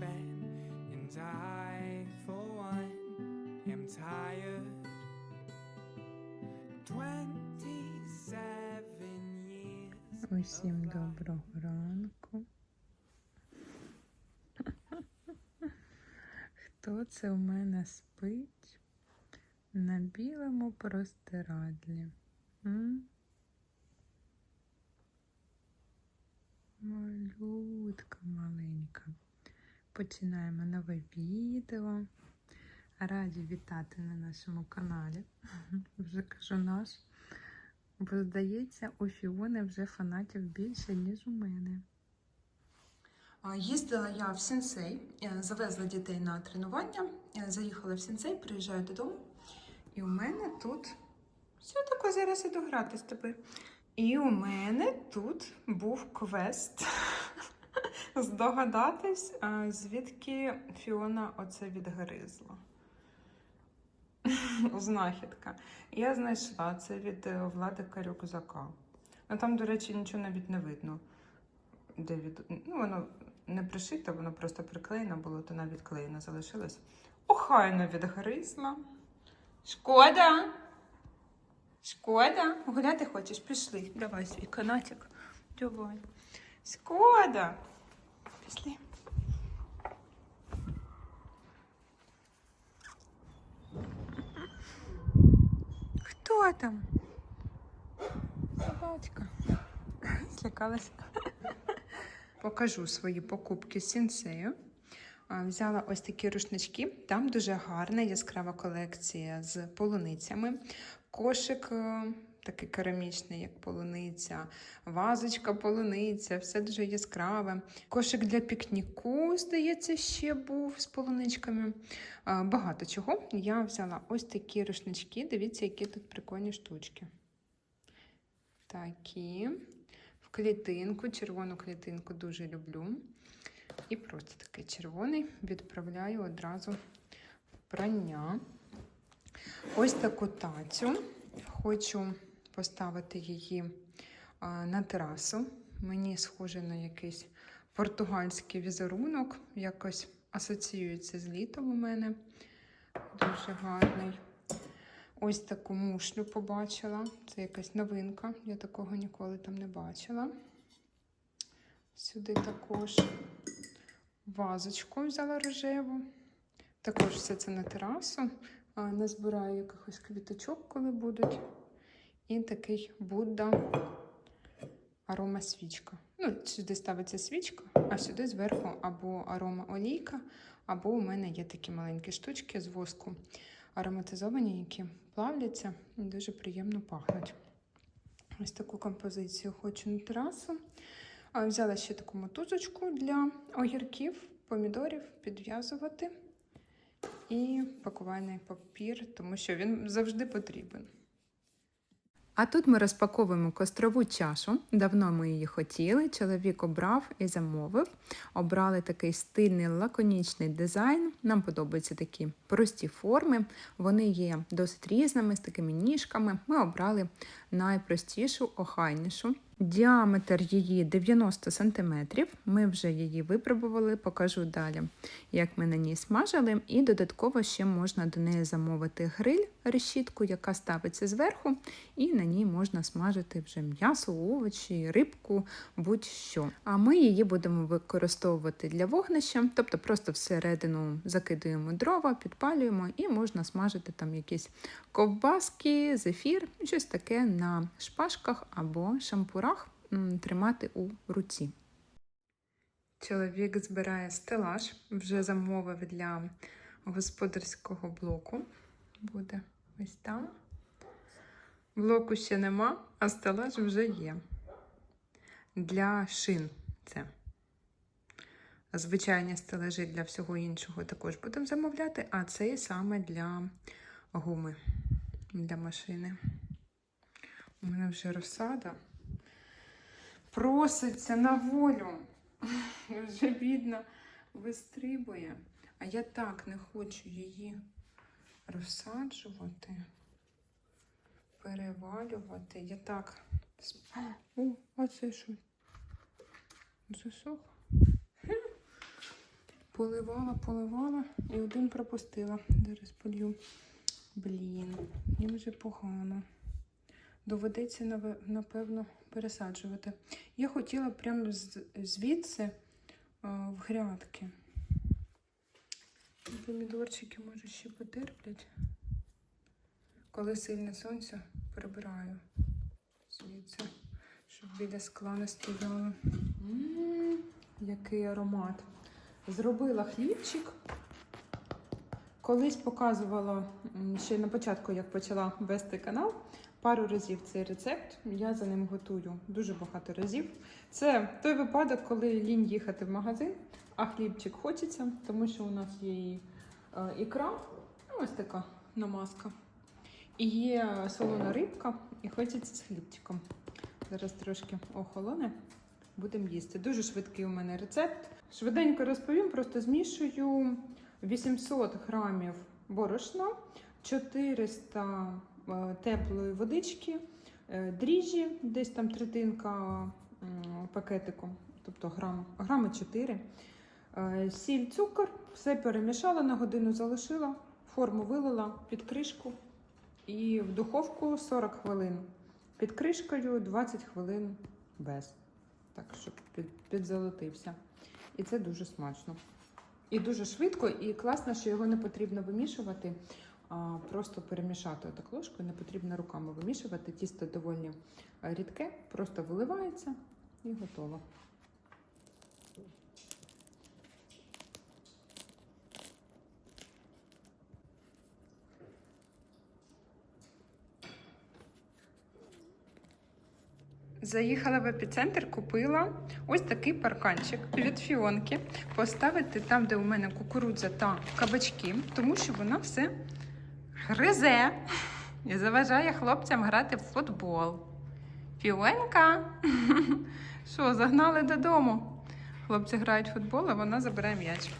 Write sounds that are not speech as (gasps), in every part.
his and I, for one, am tired. Twenty-seven years. Усім доброго ранку. Хто це у мене спить на білому простирадлі? Малютка маленька. Починаємо нове відео. Раді вітати на нашому каналі. (laughs) Вже кажу наш. Бо здається, у Фіони вже фанатів більше, ніж у мене. Їздила я в сенсей, е, завезла дітей на тренування, е, заїхала в сенсей, приїжджаю додому. І у мене тут все таке зараз іду грати з тобою. І у мене тут був квест. (laughs) Здогадатись, звідки Фіона оце відгризла. (laughs) Знахідка. Я знайшла це від е, Владика рюкзака. Ну там, до речі, нічого навіть не видно. Де від... Ну, воно не пришите, воно просто приклеєно було, то навіть клеєно залишилось. Охайно відгризла. Шкода. Шкода. Гуляти хочеш? Пішли. Давай свій канатик. Давай. Шкода. Пішли. Хто там? Собачка. (laughs) Злякалася. Покажу свої покупки сінсею. Взяла ось такі рушнички. Там дуже гарна яскрава колекція з полуницями. Кошик е, такий керамічний, як полуниця, вазочка полуниця, все дуже яскраве. Кошик для пікніку, здається, ще був з полуничками. Багато чого. Я взяла ось такі рушнички. Дивіться, які тут прикольні штучки. Такі. В клітинку, червону клітинку дуже люблю. І просто такий червоний відправляю одразу в прання. Ось таку тацю. Хочу поставити її на терасу. Мені схоже на якийсь португальський візерунок, якось асоціюється з літом у мене. Дуже гарний. Ось таку мушлю побачила. Це якась новинка. Я такого ніколи там не бачила. Сюди також вазочку взяла рожеву. Також все це на терасу. Назбираю якихось квіточок, коли будуть. І такий Будда арома свічка. Ну, сюди ставиться свічка, а сюди зверху або арома олійка, або у мене є такі маленькі штучки з воску ароматизовані, які плавляться і дуже приємно пахнуть. Ось таку композицію хочу на терасу. Взяла ще таку мотузочку для огірків, помідорів підв'язувати і пакувальний папір, тому що він завжди потрібен. А тут ми розпаковуємо кострову чашу. Давно ми її хотіли. Чоловік обрав і замовив. Обрали такий стильний лаконічний дизайн. Нам подобаються такі прості форми. Вони є досить різними, з такими ніжками. Ми обрали найпростішу, охайнішу. Діаметр її 90 см. Ми вже її випробували, покажу далі, як ми на ній смажили. І додатково ще можна до неї замовити гриль, решітку, яка ставиться зверху, і на ній можна смажити вже м'ясо, овочі, рибку, будь-що. А ми її будемо використовувати для вогнища, тобто просто всередину закидуємо дрова, підпалюємо і можна смажити там якісь ковбаски, зефір, щось таке на шпажках або шампурах м, тримати у руці. Чоловік збирає стелаж, вже замовив для господарського блоку. Буде ось там. Блоку ще нема, а стелаж вже є. Для шин це. Звичайні стелажі для всього іншого також будемо замовляти, а цей саме для гуми для машини. У мене вже розсада проситься на волю. (laughs) Вже бідно вистрибує. А я так не хочу її розсаджувати, перевалювати. Я так. (gasps) О, а це що? Засох. (laughs) Поливала, поливала і один пропустила. Зараз полью. Блін, їм вже погано. Доведеться напевно пересаджувати. Я хотіла прямо звідси в грядки. Помідорчики, може, ще потерплять. Коли сильне сонце, прибираю звідси, щоб біля скла не стояло. Який аромат. Зробила хлібчик. Колись показувала ще на початку, як почала вести канал, пару разів цей рецепт. Я за ним готую дуже багато разів. Це той випадок, коли лінь їхати в магазин, а хлібчик хочеться, тому що у нас є і е, ікра, ну, ось така намазка. І є солона рибка, і хочеться з хлібчиком. Зараз трошки охолоне. Будемо їсти. Дуже швидкий у мене рецепт. Швиденько розповім, просто змішую 800 грамів борошна, 400 е, теплої водички, е, дріжджі, десь там третинка м, пакетику, тобто грам, грами 4. Е, Сіль, цукор, все перемішала, на годину залишила, форму вилила під кришку і в духовку 40 хвилин. Під кришкою 20 хвилин без. Так, щоб під, підзолотився. І це дуже смачно. І дуже швидко, і класно, що його не потрібно вимішувати, просто перемішати отак ложкою, не потрібно руками вимішувати. Тісто доволі рідке, просто виливається і готово. Заїхала в епіцентр, купила ось такий парканчик від фіонки. Поставити там, де у мене кукурудза та кабачки, тому що вона все гризе і заважає хлопцям грати в футбол. Фіонка! (laughs) Що, загнали додому? Хлопці грають в футбол, а вона забирає м'яч.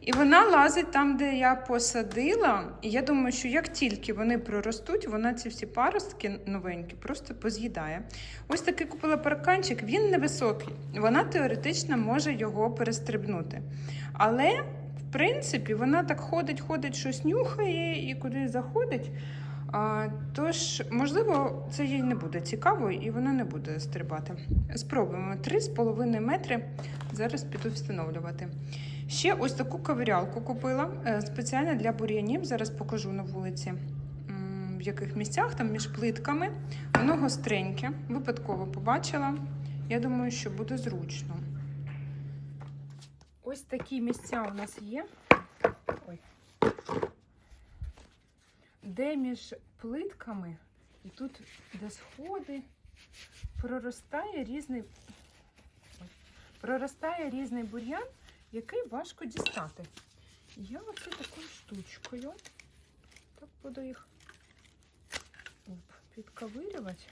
І вона лазить там, де я посадила. І я думаю, що як тільки вони проростуть, вона ці всі паростки новенькі просто поз'їдає. Ось такий купила парканчик, він невисокий. Вона теоретично може його перестрибнути. Але, принципі, вона так ходить, ходить, щось нюхає і куди заходить. А, тож, можливо, це їй не буде цікаво і вона не буде стрибати. Спробуємо 3,5 метри. Зараз піду встановлювати. Ще ось таку ковирялку купила е, спеціально для бур'янів. Зараз покажу на вулиці, в яких місцях там між плитками. Воно гостреньке, випадково побачила. Я думаю, що буде зручно. Ось такі місця у нас є. Ой. Де між плитками, і тут, де сходи, проростає різний, проростає різний бур'ян який важко дістати. Я оце такою штучкою. Так буду їх підковирювати.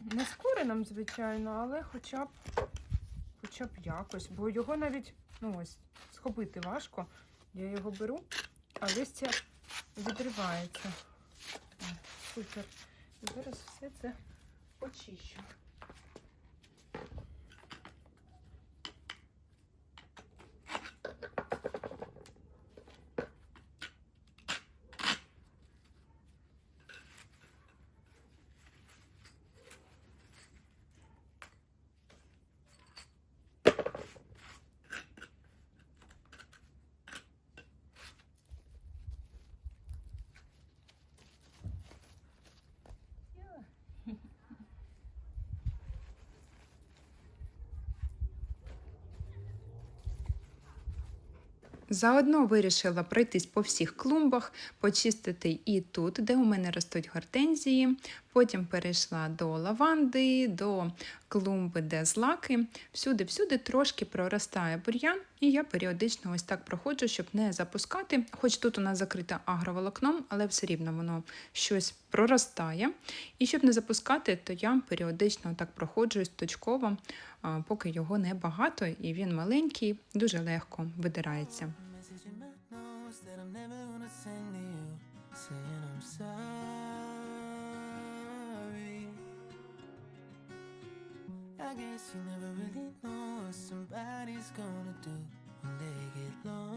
Не скореном, звичайно, але хоча б хоча б якось, бо його навіть ну ось, схопити важко. Я його беру, а листя відривається. Супер. І зараз все це очищу. Заодно вирішила пройтись по всіх клумбах, почистити і тут, де у мене ростуть гортензії. Потім перейшла до лаванди, до клумби, де злаки. Всюди-всюди трошки проростає бур'ян, і я періодично ось так проходжу, щоб не запускати. Хоч тут у нас закрита агроволокном, але все рівно воно щось проростає. І щоб не запускати, то я періодично так проходжусь точково, поки його небагато, і він маленький, дуже легко видирається. I guess you never really know what somebody's gonna do when they get lonely.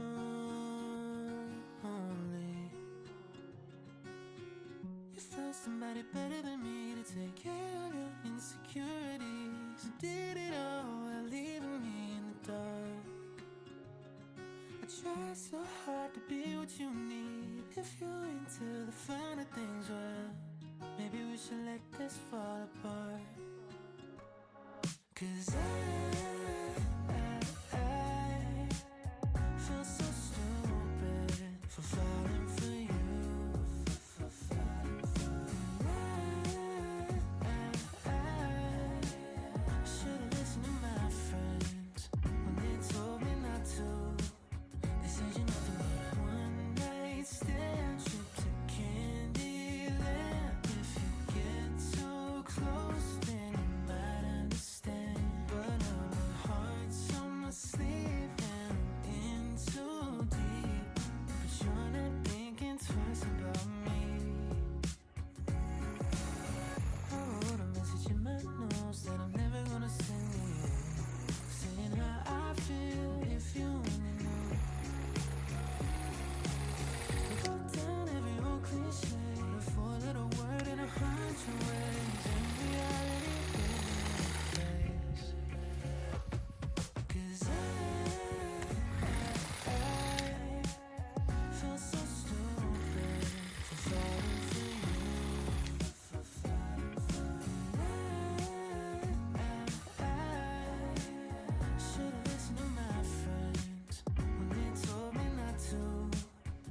You found somebody better than me to take care of your insecurities. You did it all while leaving me in the dark. I try so hard to be what you need. If you're into the finer things, well, maybe we should let this fall apart. Cause I,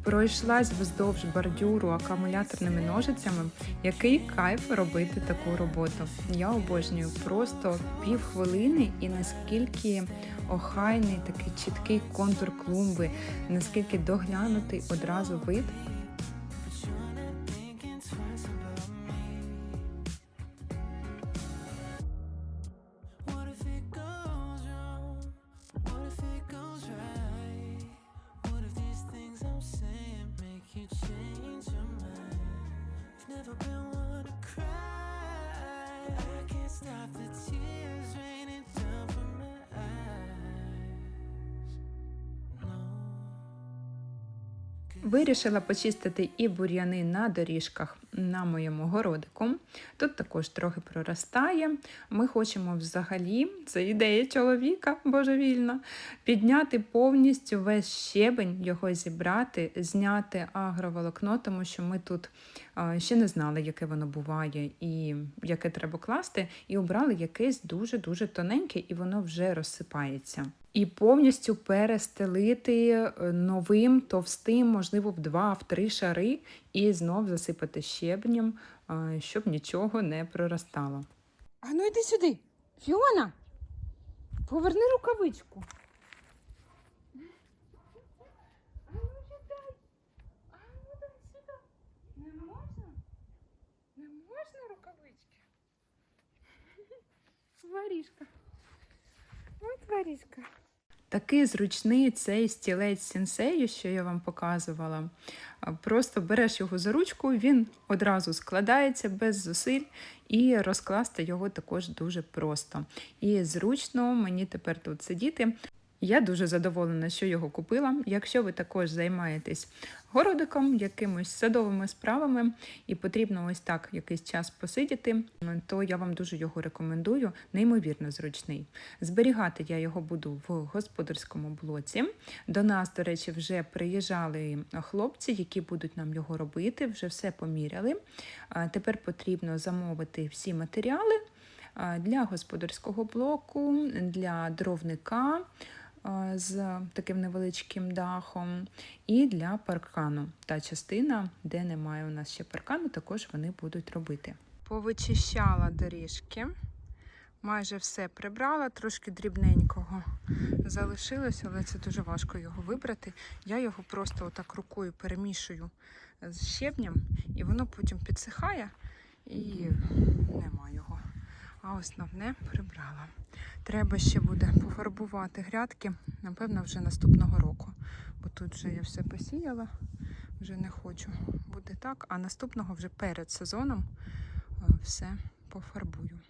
Пройшлась вздовж бордюру акумуляторними ножицями. Який кайф робити таку роботу. Я обожнюю просто півхвилини і наскільки охайний такий чіткий контур клумби, наскільки доглянутий одразу вид. Вирішила почистити і бур'яни на доріжках на моєму городику. Тут також трохи проростає. Ми хочемо взагалі, це ідея чоловіка божевільна, підняти повністю весь щебень, його зібрати, зняти агроволокно, тому що ми тут ще не знали, яке воно буває і яке треба класти, і обрали якесь дуже-дуже тоненьке, і воно вже розсипається. І повністю перестелити е, новим, товстим, можливо, в два, в три шари, і знов засипати щебнем, щоб нічого не проростало. А ну йди сюди. Фіона, поверни рукавичку. А ну сідай. А ну дай сюди. Не можна? Не можна рукавички? Варішка. От варішка. Такий зручний цей стілець сенсею, що я вам показувала. Просто береш його за ручку, він одразу складається без зусиль, і розкласти його також дуже просто. І зручно мені тепер тут сидіти. Я дуже задоволена, що його купила. Якщо ви також займаєтесь городиком, якимось садовими справами, і потрібно ось так якийсь час посидіти, то я вам дуже його рекомендую. Неймовірно зручний. Зберігати я його буду в господарському блоці. До нас, до речі, вже приїжджали хлопці, які будуть нам його робити, вже все поміряли. Тепер потрібно замовити всі матеріали для господарського блоку, для дровника з таким невеличким дахом, і для паркану. Та частина, де немає у нас ще паркану, також вони будуть робити. Повичищала доріжки. Майже все прибрала, трошки дрібненького залишилось, але це дуже важко його вибрати. Я його просто отак рукою перемішую з щебнем, і воно потім підсихає і нема його. А основне прибрала. Треба ще буде пофарбувати грядки, напевно, вже наступного року. Бо тут вже я все посіяла, вже не хочу. Буде так, а наступного вже перед сезоном е, все пофарбую.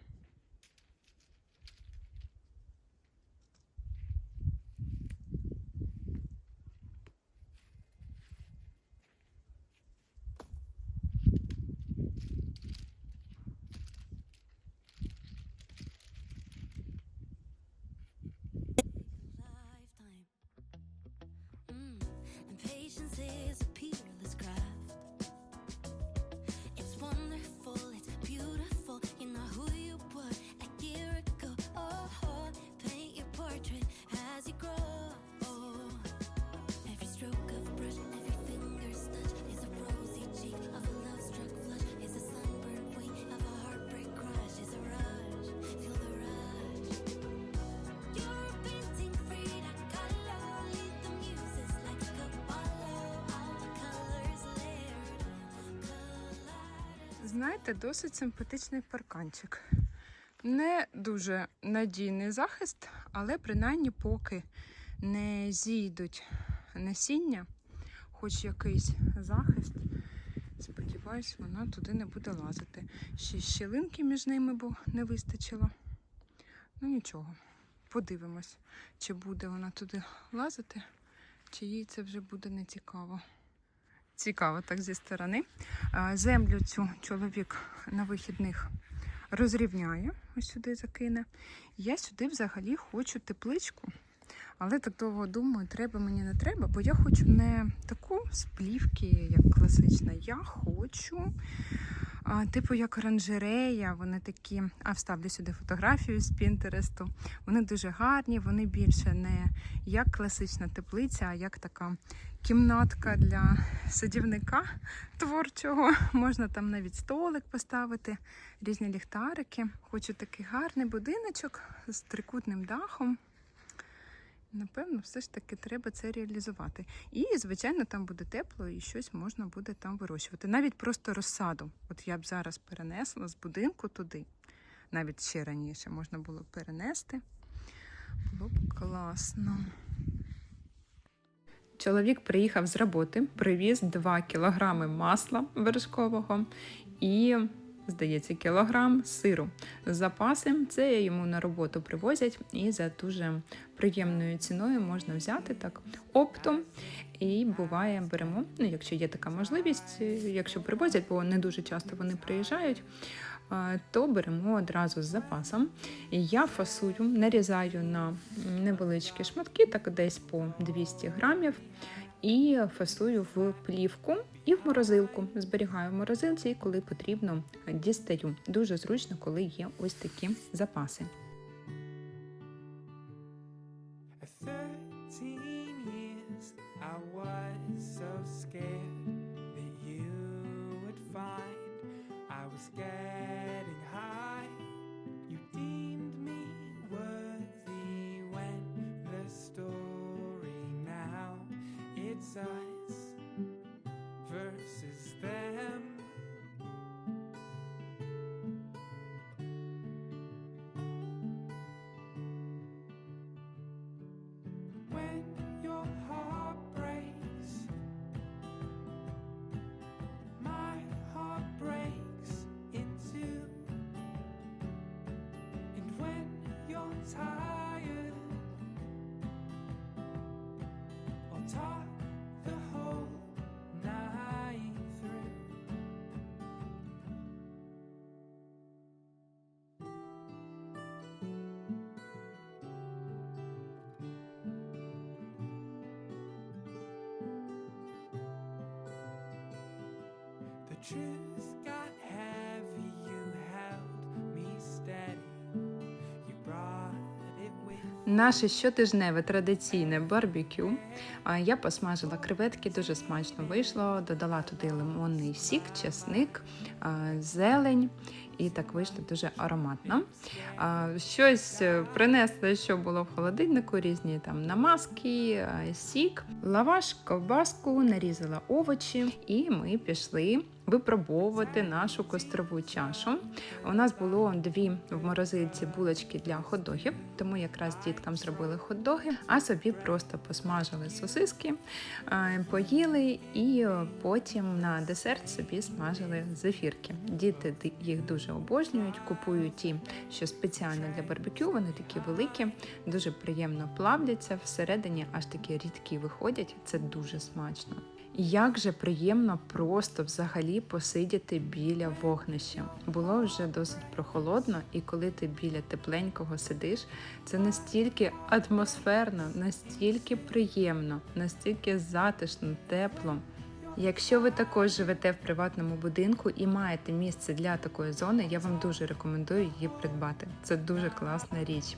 patience is a peerless craft. Знаєте, досить симпатичний парканчик. Не дуже надійний захист, але принаймні поки не зійдуть насіння, хоч якийсь захист. Сподіваюсь, вона туди не буде лазити. Ще щілинки між ними бо не вистачило. Ну нічого, подивимось, чи буде вона туди лазити, чи їй це вже буде не цікаво. Так зі сторони. Землю цю чоловік на вихідних розрівняє, ось сюди закине. Я сюди взагалі хочу тепличку. Але так довго думаю, треба мені не треба, бо я хочу не таку з плівки, як класична. Я хочу, а, типу, як оранжерея, вони такі, а вставлю сюди фотографію з Пінтересту. Вони дуже гарні, вони більше не як класична теплиця, а як така кімнатка для садівника творчого. Можна там навіть столик поставити, різні ліхтарики. Хочу такий гарний будиночок з трикутним дахом. Напевно, все ж таки треба це реалізувати. І, звичайно, там буде тепло і щось можна буде там вирощувати. Навіть просто розсаду. От я б зараз перенесла з будинку туди. Навіть ще раніше можна було перенести. Було б класно. Чоловік приїхав з роботи, привіз 2 кілограми масла вершкового і, здається, кілограм сиру. З запасом це йому на роботу привозять, і за дуже приємною ціною можна взяти так оптом. І буває, беремо, ну, якщо є така можливість, е, якщо привозять, бо не дуже часто вони приїжджають, то беремо одразу з запасом. Я фасую, нарізаю на невеличкі шматки, так десь по 200 грамів. І фасую в плівку і в морозилку. Зберігаю в морозилці, коли потрібно, дістаю. Дуже зручно, коли є ось такі запаси. Truth got heavy, you held me steady. You brought it with Наше щотижневе традиційне барбекю. Я посмажила креветки, дуже смачно вийшло. Додала туди лимонний сік, чесник, зелень. І так вийшло дуже ароматно. Щось е, принесли, що було в холодильнику, різні там намазки, а, сік, лаваш, ковбаску, нарізала овочі, і ми пішли випробовувати нашу кострову чашу. У нас було дві в морозильці булочки для хот-догів, тому якраз діткам зробили хот-доги, а собі просто посмажили сосиски, е, поїли і е, потім на десерт собі смажили зефірки. Діти їх дуже обожнюють, купують ті, що спеціально для барбекю. Вони такі великі, дуже приємно плавляться. Всередині аж такі рідкі виходять. Це дуже смачно. Як же приємно просто взагалі посидіти біля вогнища. Було вже досить прохолодно, і коли ти біля тепленького сидиш, це настільки атмосферно, настільки приємно, настільки затишно, тепло. Якщо ви також живете в приватному будинку і маєте місце для такої зони, я вам дуже рекомендую її придбати. Це дуже класна річ.